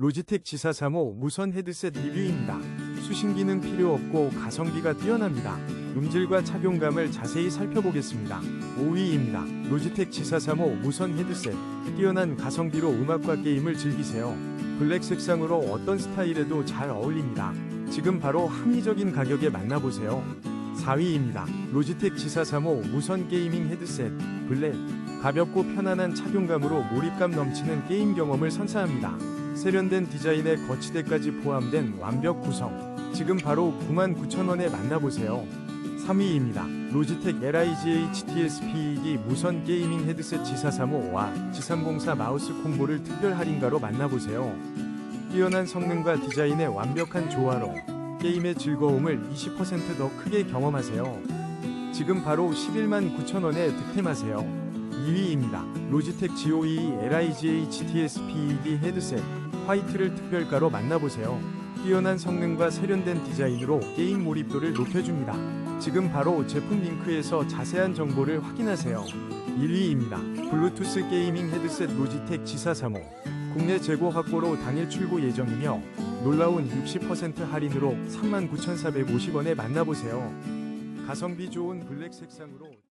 로지텍 G435 무선 헤드셋 리뷰입니다. 수신 기능 필요 없고 가성비가 뛰어납니다. 음질과 착용감을 자세히 살펴보겠습니다. 5위입니다. 로지텍 G435 무선 헤드셋. 뛰어난 가성비로 음악과 게임을 즐기세요. 블랙 색상으로 어떤 스타일에도 잘 어울립니다. 지금 바로 합리적인 가격에 만나보세요. 4위입니다. 로지텍 G435 무선 게이밍 헤드셋 블랙. 가볍고 편안한 착용감으로 몰입감 넘치는 게임 경험을 선사합니다. 세련된 디자인에 거치대까지 포함된 완벽 구성. 지금 바로 99,000원에 만나보세요. 3위입니다. 로지텍 LIGH TSP2 무선 게이밍 헤드셋 G435와 G304 마우스 콤보를 특별 할인가로 만나보세요. 뛰어난 성능과 디자인의 완벽한 조화로 게임의 즐거움을 20%더 크게 경험하세요. 지금 바로 11만 9천원에 득템하세요. 2위입니다. 로지텍 GOE LIGH TSP2 헤드셋 화이트를 특별가로 만나보세요. 뛰어난 성능과 세련된 디자인으로 게임 몰입도를 높여줍니다. 지금 바로 제품 링크에서 자세한 정보를 확인하세요. 1위입니다. 블루투스 게이밍 헤드셋 로지텍 G435 국내 재고 확보로 당일 출고 예정이며 놀라운 60% 할인으로 39,450원에 만나보세요. 가성비 좋은 블랙 색상으로